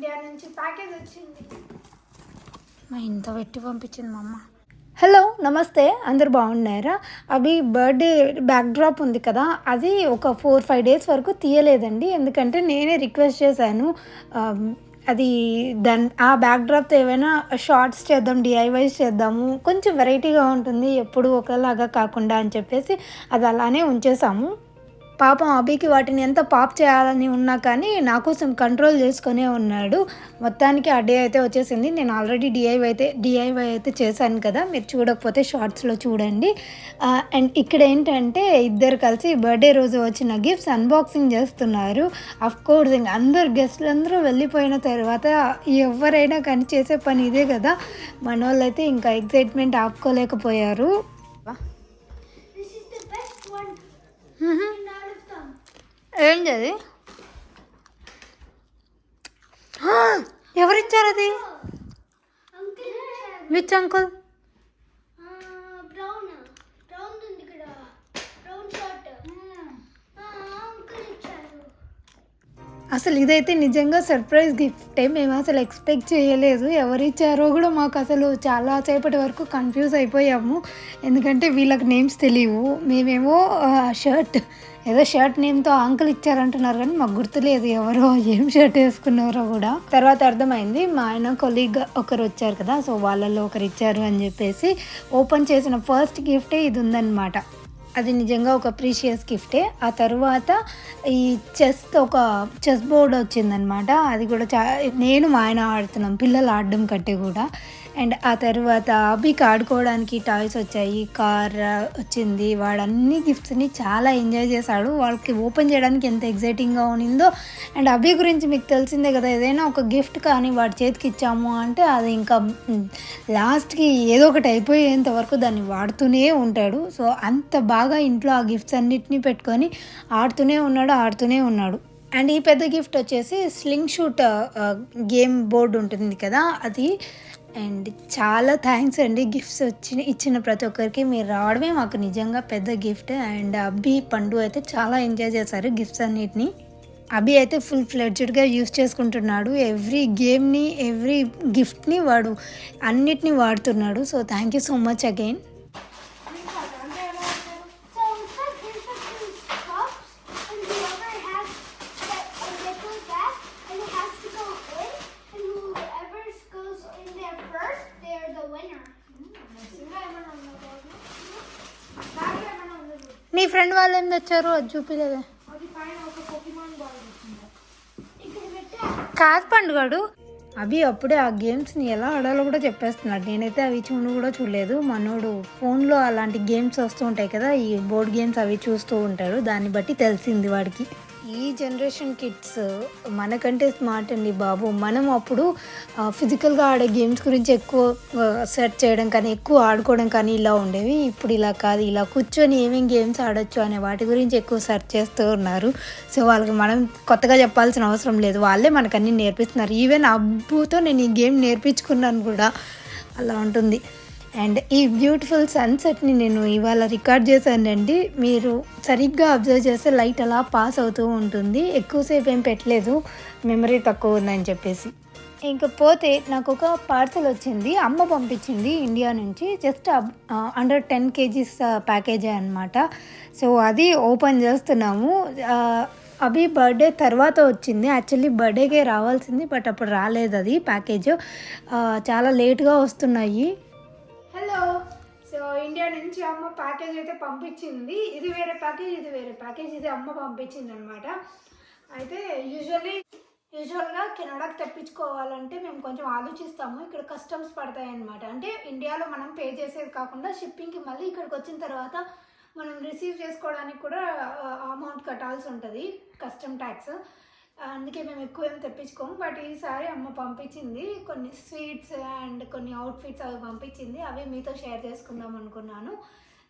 India నుంచి package వచ్చింది. మా ఇంత పెట్టి పంపించింది మా అమ్మ. హలో నమస్తే. అందరు బాగున్నారా? అవి బర్త్డే బ్యాక్డ్రాప్ ఉంది కదా. అది ఒక ఫోర్ ఫైవ్ డేస్ వరకు తీయలేదండి. ఎందుకంటే నేనే రిక్వెస్ట్ చేశాను. అది దాని ఆ బ్యాక్డ్రాప్తో ఏమైనా షార్ట్స్ చేద్దాం డిఐవైస్ చేద్దాము. కొంచెం వెరైటీగా ఉంటుంది. ఎప్పుడు ఒకలాగా కాకుండా అని చెప్పేసి అది అలానే ఉంచేసాము. పాపం అభికి వాటిని ఎంత పాప్ చేయాలని ఉన్నా కానీ నా కోసం కంట్రోల్ చేసుకునే ఉన్నాడు. మొత్తానికి ఆ డే అయితే వచ్చేసింది. నేను ఆల్రెడీ డిఐవై అయితే డిఐవై అయితే చేశాను కదా. మీరు చూడకపోతే షార్ట్స్లో చూడండి. అండ్ ఇక్కడ ఏంటంటే ఇద్దరు కలిసి బర్త్డే రోజు వచ్చిన గిఫ్ట్స్ అన్బాక్సింగ్ చేస్తున్నారు. అఫ్ కోర్స్ ఇంక అందరు గెస్ట్లు అందరూ వెళ్ళిపోయిన తర్వాత ఎవరైనా కానీ చేసే పని ఇదే కదా. మన వాళ్ళైతే ఇంకా ఎగ్జైట్మెంట్ ఆపుకోలేకపోయారు. దిస్ ఏంటి అది ఎవరిచ్చారు అది విచ్ అంకుల్ బ్రౌన్ బ్రౌన్ ఉంది ఇక్కడ బ్రౌన్ షర్ట్ అంకుల్ ఇచ్చారు అసలు ఇదైతే నిజంగా సర్ప్రైజ్ గిఫ్టే మేము అసలు ఎక్స్పెక్ట్ చేయలేదు. ఎవరిచ్చారో కూడా మాకు అసలు చాలా సేపటి వరకు కన్ఫ్యూజ్ అయిపోయాము. ఎందుకంటే వీళ్ళకి నేమ్స్ తెలియవు మేమేమో షర్ట్ ఏదో షర్ట్ నేమ్తో అంకుల్ ఇచ్చారంటున్నారు కానీ మాకు గుర్తులేదు ఎవరో ఏం షర్ట్ వేసుకున్నారో కూడా. తర్వాత అర్థమైంది మా ఆయన కొలీగ్ ఒకరు వచ్చారు కదా సో వాళ్ళల్లో ఒకరు ఇచ్చారు అని చెప్పేసి ఓపెన్ చేసిన ఫస్ట్ గిఫ్టే ఇది ఉందన్నమాట. అది నిజంగా ఒక ప్రీషియస్ గిఫ్టే. ఆ తర్వాత ఈ చెస్ ఒక చెస్ బోర్డ్ వచ్చిందనమాట. అది కూడా చా నేను మా ఆయన ఆడుతున్నాం పిల్లలు ఆడడం కంటే కూడా. అండ్ ఆ తర్వాత అభికి ఆడుకోవడానికి టాయ్స్ వచ్చాయి కార్ వచ్చింది. వాడు అన్ని గిఫ్ట్స్ని చాలా ఎంజాయ్ చేశాడు. వాళ్ళకి ఓపెన్ చేయడానికి ఎంత ఎగ్జైటింగ్గా ఉన్నిందో అండ్ అభి గురించి మీకు తెలిసిందే కదా ఏదైనా ఒక గిఫ్ట్ కానీ వాడి చేతికి ఇచ్చాము అంటే అది ఇంకా లాస్ట్కి ఏదో ఒకటి అయిపోయేంత వరకు దాన్ని వాడుతూనే ఉంటాడు. సో అంత బాగా ఇంట్లో ఆ గిఫ్ట్స్ అన్నిటినీ పెట్టుకొని ఆడుతూనే ఉన్నాడు ఆడుతూనే ఉన్నాడు. అండ్ ఈ పెద్ద గిఫ్ట్ వచ్చేసి స్లింగ్ షూట్ గేమ్ బోర్డు ఉంటుంది కదా అది అండ్ చాలా థ్యాంక్స్ అండి గిఫ్ట్స్ వచ్చిన ఇచ్చిన ప్రతి ఒక్కరికి. మీరు రావడమే మాకు నిజంగా పెద్ద గిఫ్ట్. అండ్ అబ్బి పండు అయితే చాలా ఎంజాయ్ చేశారు గిఫ్ట్స్ అన్నిటిని. అభి అయితే ఫుల్ ఫ్లెడ్జెడ్గా యూస్ చేసుకుంటున్నాడు. ఎవ్రీ గేమ్ని ఎవ్రీ గిఫ్ట్ని వాడు అన్నిటిని వాడుతున్నాడు. So thank you so much again. నీ ఫ్రెండ్ వాళ్ళు ఏం తెచ్చారు? అది చూపిలేదే. కాదు పండుగాడు. అవి అప్పుడే ఆ గేమ్స్ని ఎలా ఆడాలో కూడా చెప్పేస్తున్నాడు. నేనైతే అవి చూడు కూడా చూడలేదు. మనోడు ఫోన్లో అలాంటి గేమ్స్ వస్తూ ఉంటాయి కదా ఈ బోర్డ్ గేమ్స్ అవి చూస్తూ ఉంటాడు. దాన్ని బట్టి తెలిసింది వాడికి. ఈ జనరేషన్ కిడ్స్ మనకంటే స్మార్ట్ అండి బాబు. మనం అప్పుడు ఫిజికల్గా ఆడే గేమ్స్ గురించి ఎక్కువ సెర్చ్ చేయడం కానీ ఎక్కువ ఆడుకోవడం కానీ ఇలా ఉండేవి. ఇప్పుడు ఇలా కాదు. ఇలా కూర్చొని ఏమేమి గేమ్స్ ఆడొచ్చు అనే వాటి గురించి ఎక్కువ సెర్చ్ చేస్తూ ఉన్నారు. సో వాళ్ళకి మనం కొత్తగా చెప్పాల్సిన అవసరం లేదు. వాళ్ళే మనకు నేర్పిస్తున్నారు. ఈవెన్ అబ్బుతో నేను ఈ గేమ్ నేర్పించుకున్నాను కూడా. అలా ఉంటుంది. అండ్ ఈ బ్యూటిఫుల్ సన్సెట్ని నేను ఇవాళ రికార్డ్ చేశానండి. మీరు సరిగ్గా అబ్జర్వ్ చేస్తే లైట్ అలా పాస్ అవుతూ ఉంటుంది. ఎక్కువసేపు ఏం పెట్టలేదు. మెమరీ తక్కువ ఉందని చెప్పేసి. ఇంకపోతే నాకు ఒక పార్సల్ వచ్చింది. అమ్మ పంపించింది ఇండియా నుంచి. జస్ట్ అండర్ టెన్ కేజీస్ ప్యాకేజే అనమాట సో అది ఓపెన్ చేస్తున్నాము. అభి బర్త్డే తర్వాత వచ్చింది. యాక్చువల్లీ బర్త్డేకే రావాల్సింది బట్ అప్పుడు రాలేదు అది ప్యాకేజ్. చాలా లేట్గా వస్తున్నాయి. హలో సో ఇండియా నుంచి అమ్మ ప్యాకేజ్ అయితే పంపించింది. ఇది వేరే ప్యాకేజ్ ఇది వేరే ప్యాకేజ్ ఇది అమ్మ పంపించింది అనమాట అయితే యూజువల్లీ యూజువల్గా కెనడాకి తెప్పించుకోవాలంటే మేము కొంచెం ఆలోచిస్తాము. ఇక్కడ కస్టమ్స్ పడతాయి అనమాట అంటే ఇండియాలో మనం పే చేసేది కాకుండా షిప్పింగ్కి మళ్ళీ ఇక్కడికి వచ్చిన తర్వాత మనం రిసీవ్ చేసుకోవడానికి కూడా అమౌంట్ కట్టాల్సి ఉంటుంది కస్టమ్ ట్యాక్స్ అందుకే మేము ఎక్కువ ఏం తెప్పించుకోము. బట్ ఈసారి అమ్మ పంపించింది. కొన్ని స్వీట్స్ అండ్ కొన్ని అవుట్ఫిట్స్ అవి పంపించింది. అవి మీతో షేర్ చేసుకుందాం అనుకున్నాను.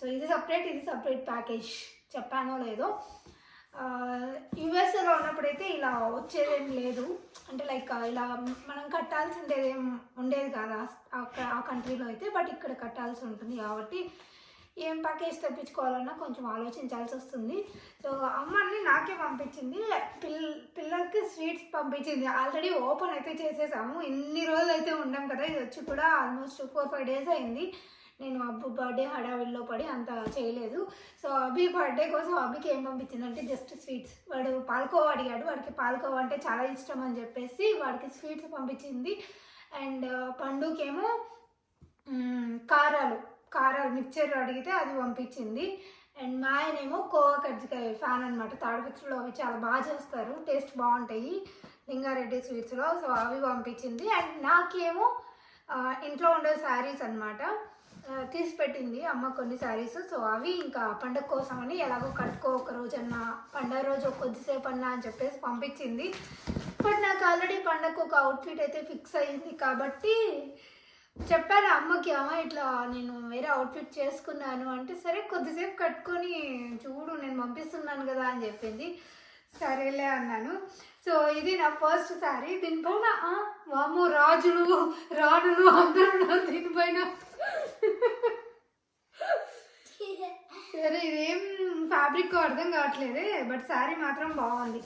సో ఇది సపరేట్ ఇది సపరేట్ ప్యాకేజ్. చెప్పానో లేదో. యుఎస్ఏలో ఉన్నప్పుడైతే ఇలా వచ్చేదేం లేదు. అంటే లైక్ ఇలా మనం కట్టాల్సి ఉండేది ఉండేది కాదు ఆ- ఆ కంట్రీలో అయితే. బట్ ఇక్కడ కట్టాల్సి ఉంటుంది కాబట్టి ఏం ప్యాకేజ్ తెప్పించుకోవాలన్నా కొంచెం ఆలోచించాల్సి వస్తుంది. సో అమ్మని నాకే పంపించింది. పిల్ల పిల్లలకి స్వీట్స్ పంపించింది. ఆల్రెడీ ఓపెన్ అయితే చేసేసాము. ఇన్ని రోజులు అయితే ఉండాం కదా ఇది వచ్చి కూడా ఆల్మోస్ట్ ఫోర్ ఫైవ్ డేస్ అయింది. నేను అబ్బు బర్త్డే హడావిడిలో పడి అంత చేయలేదు. సో అభి బర్త్డే కోసం అభికి ఏం పంపించిందంటే జస్ట్ స్వీట్స్. వాడు పాల్కోవా అడిగాడు. వాడికి పాల్కోవా అంటే చాలా ఇష్టం అని చెప్పేసి వాడికి స్వీట్స్ పంపించింది. అండ్ పండుకేమో కారాలు. కారాలు మిక్చర్ అడిగితే అది పంపించింది. అండ్ మా ఆయనేమో కోవా కజ్జికాయ ఫ్యాన్ అనమాట తాడిపిచ్చులో అవి చాలా బాగా చేస్తారు. టేస్ట్ బాగుంటాయి. లింగారెడ్డి స్వీట్స్లో. సో అవి పంపించింది. అండ్ నాకేమో ఇంట్లో ఉండే శారీస్ అనమాట తీసి పెట్టింది అమ్మ కొన్ని శారీస్. సో అవి ఇంకా పండగ కోసం అని ఎలాగో కట్టుకో ఒక రోజన్నా పండగ రోజు కొద్దిసేపు అన్నా అని చెప్పేసి పంపించింది. బట్ నాకు ఆల్రెడీ పండగకు ఒక అవుట్ఫిట్ అయితే ఫిక్స్ అయ్యింది కాబట్టి చెప్పాను అమ్మకి అమ్మ ఇట్లా నేను వేరే అవుట్ఫిట్ చేసుకున్నాను అంటే సరే కొద్దిసేపు కట్టుకొని చూడు నేను పంపిస్తున్నాను కదా అని చెప్పింది. సరేలే అన్నాను. సో ఇది నా ఫస్ట్ శారీ దీనిపైన వాము రాజులు రాణులు అందరూ ఉన్నారు దీనిపైన సరే ఇదేం ఫ్యాబ్రిక్ అర్థం కావట్లేదే బట్ శారీ మాత్రం బాగుంది.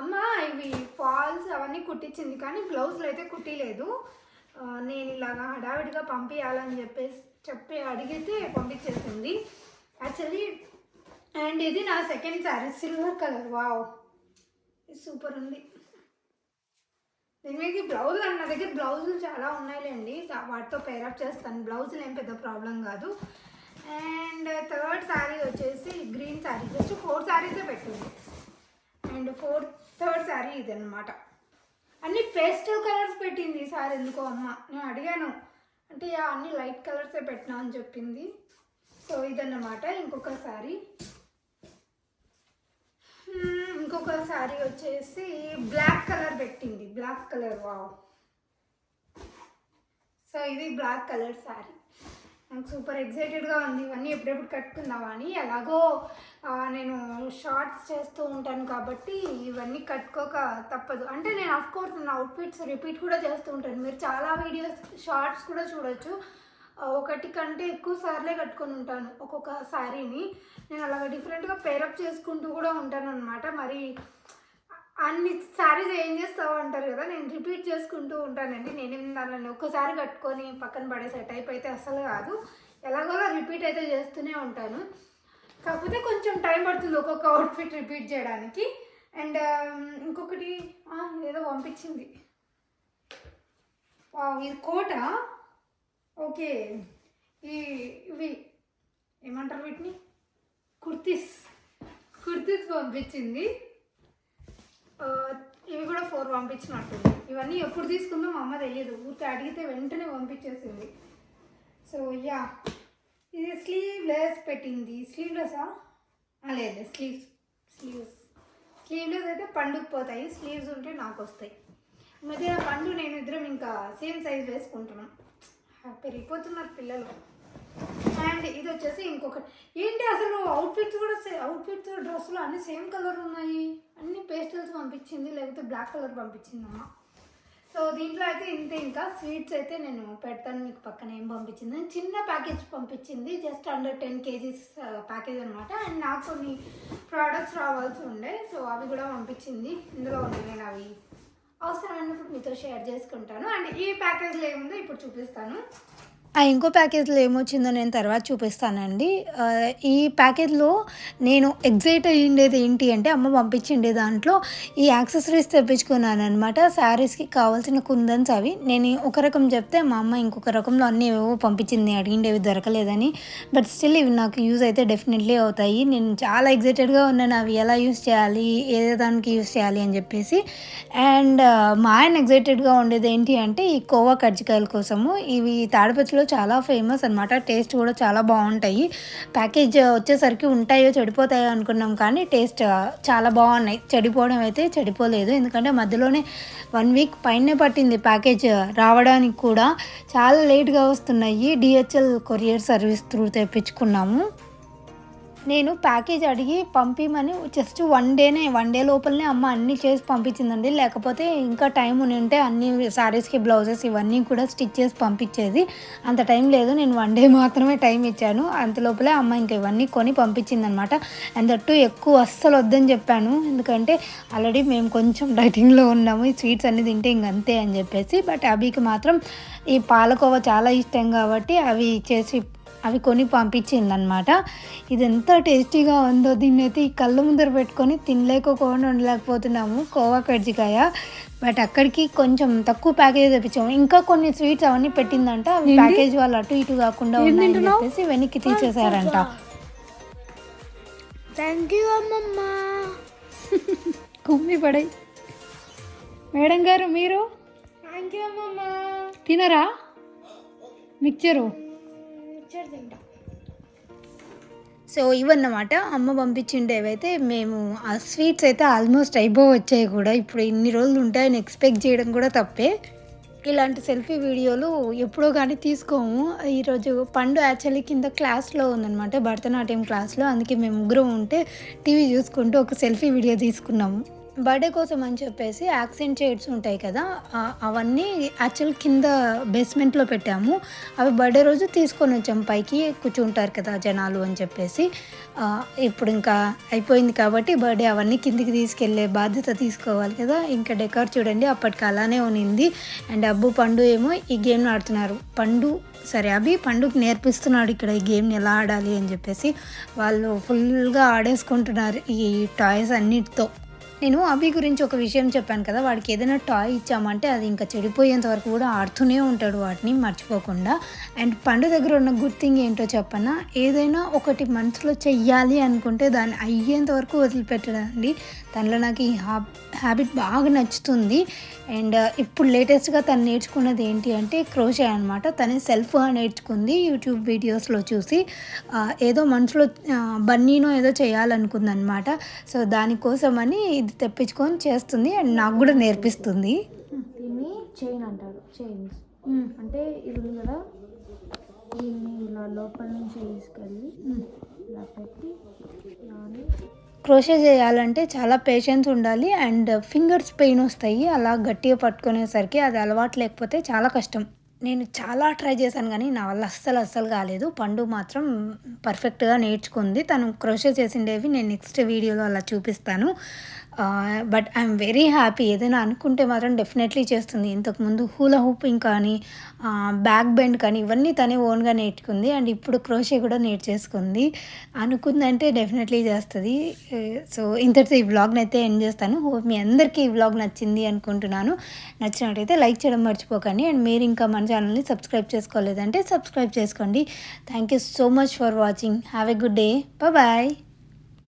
అమ్మ ఇవి ఫాల్స్ అవన్నీ కుట్టించింది కానీ బ్లౌజ్లు అయితే కుట్టిలేదు. నేను ఇలాగా హడావిడిగా పంపించాలని చెప్పేసి చెప్పి అడిగితే పంపించేసింది. యాక్చువల్లీ అండ్ ఇది నా second sari silver colour wow super ఉంది. దీని మీద బ్లౌజ్ అన్న దగ్గర బ్లౌజులు చాలా ఉన్నాయిలేండి. వాటితో పేరప్ చేస్తాను. బ్లౌజులు ఏం పెద్ద ప్రాబ్లం కాదు. అండ్ థర్డ్ శారీ వచ్చేసి గ్రీన్ శారీ జస్ట్ ఫోర్ శారీసే పెట్టింది అండ్ ఫోర్త్ థర్డ్ శారీ ఇదన్నమాట. అన్ని పేస్టల్ కలర్స్ పెట్టింది సార్ ఎందుకో అమ్మ. నేను అడిగాను అంటే అన్ని లైట్ కలర్సే పెట్టినా అని చెప్పింది. సో ఇదన్నమాట ఇంకొక శారీ ఇంకొక శారీ వచ్చేసి బ్లాక్ కలర్ పెట్టింది. Black colour wow. సో ఇది బ్లాక్ కలర్ శారీ నాకు సూపర్ ఎగ్జైటెడ్గా ఉంది. ఇవన్నీ ఎప్పుడెప్పుడు కట్టుకుందామా అని ఎలాగో నేను షార్ట్స్ చేస్తూ ఉంటాను కాబట్టి ఇవన్నీ కట్టుకోక తప్పదు. అంటే నేను ఆఫ్ కోర్స్ నా అవుట్ఫిట్స్ రిపీట్ కూడా చేస్తూ ఉంటాను. మీరు చాలా వీడియోస్ షార్ట్స్ కూడా చూడొచ్చు. ఒకటి కంటే ఎక్కువ సార్లే కట్టుకొని ఉంటాను ఒక్కొక్క శారీని నేను అలాగ డిఫరెంట్గా పేరప్ చేసుకుంటూ కూడా ఉంటాను అనమాట మరి అన్ని సారీస్ ఏం చేస్తావు అంటారు కదా నేను రిపీట్ చేసుకుంటూ ఉంటానండి. నేను దానిని ఒక్కసారి కట్టుకొని పక్కన పడేసే టైప్ అయితే అసలు కాదు. ఎలాగోలా రిపీట్ అయితే చేస్తూనే ఉంటాను. కాకపోతే కొంచెం టైం పడుతుంది ఒక్కొక్క అవుట్ఫిట్ రిపీట్ చేయడానికి. అండ్ um, ఇంకొకటి ఏదో పంపించింది. ఇది కోట? ఓకే. ఈ ఇవి ఏమంటారు వీటిని? కుర్తీస్. కుర్తీస్ పంపించింది. ఇవి కూడా ఫోర్ పంపించినట్టుంది. ఇవన్నీ ఎప్పుడు తీసుకుందో మా అమ్మ తెలియదు. ఊరికే అడిగితే వెంటనే పంపించేసింది. సో యా ఇది స్లీవ్లెస్ పెట్టింది. స్లీవ్లెస్సా లేదు స్లీవ్స్ స్లీవ్స్ స్లీవ్లెస్ అయితే పండుగ పోతాయి. స్లీవ్స్ ఉంటే నాకు వస్తాయి. మధ్య నా పండు నేను ఇద్దరం ఇంకా సేమ్ సైజ్ వేసుకుంటున్నాం. పెరిగిపోతున్నారు పిల్లలు. అండ్ ఇది వచ్చేసి ఇంకొకటి. ఏంటి అసలు అవుట్ఫిట్స్ కూడా అవుట్ఫిట్స్ డ్రెస్సులు అన్ని సేమ్ కలర్ ఉన్నాయి? అన్ని పేస్టల్స్ పంపించింది లేకపోతే బ్లాక్ కలర్ పంపించింది అమ్మ సో దీంట్లో అయితే ఇంతే ఇంకా. స్వీట్స్ అయితే నేను పెడతాను మీకు పక్కన ఏం పంపించింది. చిన్న ప్యాకేజ్ పంపించింది just under ten kgs package అనమాట అండ్ నాకు కొన్ని ప్రోడక్ట్స్ రావాల్సి ఉండే సో అవి కూడా పంపించింది. ఇందులో ఉన్నాయి నేను అవి అవసరమైనప్పుడు మీతో షేర్ చేసుకుంటాను. అండ్ ఈ ప్యాకేజ్లో ఏముందో ఇప్పుడు చూపిస్తాను. ఆ ఇంకో ప్యాకేజ్లో ఏమొచ్చిందో నేను తర్వాత చూపిస్తానండి. ఈ ప్యాకేజ్లో నేను ఎగ్జైట్ అయ్యిండేది ఏంటి అంటే అమ్మ పంపించిండే దాంట్లో ఈ యాక్సెసరీస్ తెప్పించుకున్నాను అనమాట శారీస్కి కావాల్సిన కుందన్స్ అవి. నేను ఒక రకం చెప్తే మా అమ్మ ఇంకొక రకంలో అన్నీ ఏవో పంపించింది అడిగిండేవి దొరకలేదని. బట్ స్టిల్ ఇవి నాకు యూజ్ అయితే డెఫినెట్లీ అవుతాయి. నేను చాలా ఎగ్జైటెడ్గా ఉన్నాను అవి ఎలా యూజ్ చేయాలి ఏ దానికి యూజ్ చేయాలి అని చెప్పేసి. అండ్ మా ఆయన ఎగ్జైటెడ్గా ఉండేది ఏంటి అంటే ఈ కోవా కజ్జికాయల కోసము. ఇవి తాడిపత్రిలో చాలా ఫేమస్ అనమాట టేస్ట్ కూడా చాలా బాగుంటాయి. ప్యాకేజ్ వచ్చేసరికి ఉంటాయో చెడిపోతాయో అనుకున్నాం కానీ టేస్ట్ చాలా బాగున్నాయి. చెడిపోవడం అయితే చెడిపోలేదు. ఎందుకంటే మధ్యలోనే వన్ వీక్ పైనే పట్టింది ప్యాకేజ్ రావడానికి కూడా. చాలా లేట్గా వస్తున్నాయి. డిహెచ్ఎల్ కొరియర్ సర్వీస్ త్రూ తెప్పించుకున్నాము. నేను ప్యాకేజ్ అడిగి పంపిమని జస్ట్ వన్ డేనే వన్ డే లోపలనే అమ్మ అన్నీ చేసి పంపించిందండి. లేకపోతే ఇంకా టైం ఉంటే అన్ని శారీస్కి బ్లౌజెస్ ఇవన్నీ కూడా స్టిచ్ చేసి పంపించేది. అంత టైం లేదు నేను వన్ డే మాత్రమే టైం ఇచ్చాను. అంత లోపలే అమ్మ ఇంకా ఇవన్నీ కొని పంపించింది అనమాట అండ్ దట్టు ఎక్కువ అస్సలు వద్దని చెప్పాను. ఎందుకంటే ఆల్రెడీ మేము కొంచెం డైటింగ్లో ఉన్నాము ఈ స్వీట్స్ అన్ని తింటే ఇంక అంతే అని చెప్పేసి. బట్ అభికి మాత్రం ఈ పాలకోవా చాలా ఇష్టం కాబట్టి అవి చేసి అవి కొని పంపించిందనమాట ఇది ఎంత టేస్టీగా ఉందో దీన్ని అయితే ఈ కళ్ళ ముందర పెట్టుకొని తినలేకపోకుండా ఉండలేకపోతున్నాము కోవా కజ్జికాయ. బట్ అక్కడికి కొంచెం తక్కువ ప్యాకేజ్ తెప్పించాము. ఇంకా కొన్ని స్వీట్స్ అవన్నీ పెట్టిందంట. అవి ప్యాకేజ్ వాళ్ళు అటు ఇటు కాకుండా ఉన్నాయని చెప్పేసి వెనక్కి తీసేశారంట. థ్యాంక్ యూ అమ్మమ్మ. కుమ్మి పడాయి మేడం గారు మీరు? థ్యాంక్ యూ అమ్మమ్మ. తినరా? మిక్చరు? మిక్చర్ తింటా. సో ఇవన్నమాట. అమ్మ పంపించిండేవైతే మేము ఆ స్వీట్స్ అయితే ఆల్మోస్ట్ అయిపో వచ్చాయి కూడా. ఇప్పుడు ఇన్ని రోజులు ఉంటాయని ఎక్స్పెక్ట్ చేయడం కూడా తప్పే. ఇలాంటి సెల్ఫీ వీడియోలు ఎప్పుడో కానీ తీసుకోము. ఈరోజు పండు యాక్చువల్లీ కింద క్లాస్లో ఉందన్నమాట. భరతనాట్యం క్లాస్లో. అందుకే మేము ముగ్గురం ఉంటే టీవీ చూసుకుంటూ ఒక సెల్ఫీ వీడియో తీసుకున్నాము. బర్త్డే కోసం అని చెప్పేసి యాక్సెంట్ షేడ్స్ ఉంటాయి కదా అవన్నీ యాక్చువల్ కింద బేస్మెంట్లో పెట్టాము. అవి బర్త్డే రోజు తీసుకొని వచ్చాం పైకి కూర్చుంటారు కదా జనాలు అని చెప్పేసి. ఇప్పుడు ఇంకా అయిపోయింది కాబట్టి బర్త్డే అవన్నీ కిందికి తీసుకెళ్ళే బాధ్యత తీసుకోవాలి కదా. ఇంకా డెకార్ చూడండి అప్పటికి అలానే ఉన్నింది అండ్ అబ్బు పండు ఏమో ఈ గేమ్ని ఆడుతున్నారు. పండు సరే అభి పండుగ నేర్పిస్తున్నాడు ఇక్కడ ఈ గేమ్ని ఎలా ఆడాలి అని చెప్పేసి. వాళ్ళు ఫుల్గా ఆడేసుకుంటున్నారు ఈ టాయ్స్ అన్నిటితో. నేను అభి గురించి ఒక విషయం చెప్పాను కదా వాడికి ఏదైనా టాయ్ ఇచ్చామంటే అది ఇంకా చెడిపోయేంత వరకు కూడా ఆడుతూనే ఉంటాడు వాటిని మర్చిపోకుండా. అండ్ పండు దగ్గర ఉన్న గుడ్ థింగ్ ఏంటో చెప్పనా ఏదైనా ఒకటి మనసులో చెయ్యాలి అనుకుంటే దాన్ని అయ్యేంత వరకు వదిలిపెట్టడండి. తనలో నాకు ఈ హ్యాబిట్ బాగా నచ్చుతుంది. అండ్ ఇప్పుడు లేటెస్ట్గా తను నేర్చుకున్నది ఏంటి అంటే క్రోషే అనమాట తనే సెల్ఫ్గా నేర్చుకుంది యూట్యూబ్ వీడియోస్లో చూసి. ఆ, ఏదో మనసులో ఆ, బన్నీనో ఏదో చేయాలనుకుందనమాట సో దానికోసమని ఇది తెప్పించుకొని చేస్తుంది. అండ్ నాకు కూడా నేర్పిస్తుంది. దీన్ని చైన్ అంటారు. చైన్స్ అంటే ఇది ఉంది కదా? దీన్ని ఇలా లోపల నుంచి తీసుకెళ్ళి ఇలా పెట్టి క్రోషే చేయాలంటే చాలా పేషెన్స్ ఉండాలి అండ్ ఫింగర్స్ పెయిన్ వస్తాయి. అలా గట్టిగా పట్టుకునేసరికి అది అలవాటు లేకపోతే చాలా కష్టం. నేను చాలా ట్రై చేశాను కానీ నా వల్ల అస్సలు అస్సలు కాలేదు. పండు మాత్రం పర్ఫెక్ట్గా నేర్చుకుంది. తను క్రోషే చేసిండేవి నేను నెక్స్ట్ వీడియోలో అలా చూపిస్తాను. బట్ ఐఎమ్ వెరీ హ్యాపీ ఏదైనా అనుకుంటే మాత్రం డెఫినెట్లీ చేస్తుంది. ఇంతకుముందు హూలా హూపింగ్ కానీ బ్యాక్ బెండ్ కానీ ఇవన్నీ తనే ఓన్గా నేర్చుకుంది. అండ్ ఇప్పుడు క్రోషే కూడా నేర్చేసుకుంది. అనుకుందంటే డెఫినెట్లీ చేస్తుంది. సో ఇంతటితో ఈ వ్లాగ్ని అయితే ఎండ్ చేస్తాను. హోప్ మీ అందరికీ ఈ వ్లాగ్ నచ్చింది అనుకుంటున్నాను. నచ్చినట్టయితే లైక్ చేయడం మర్చిపోకండి. అండ్ మీరు ఇంకా మన ఛానల్ని సబ్స్క్రైబ్ చేసుకోలేదంటే సబ్స్క్రైబ్ చేసుకోండి. Thank you so much for watching have a good day bye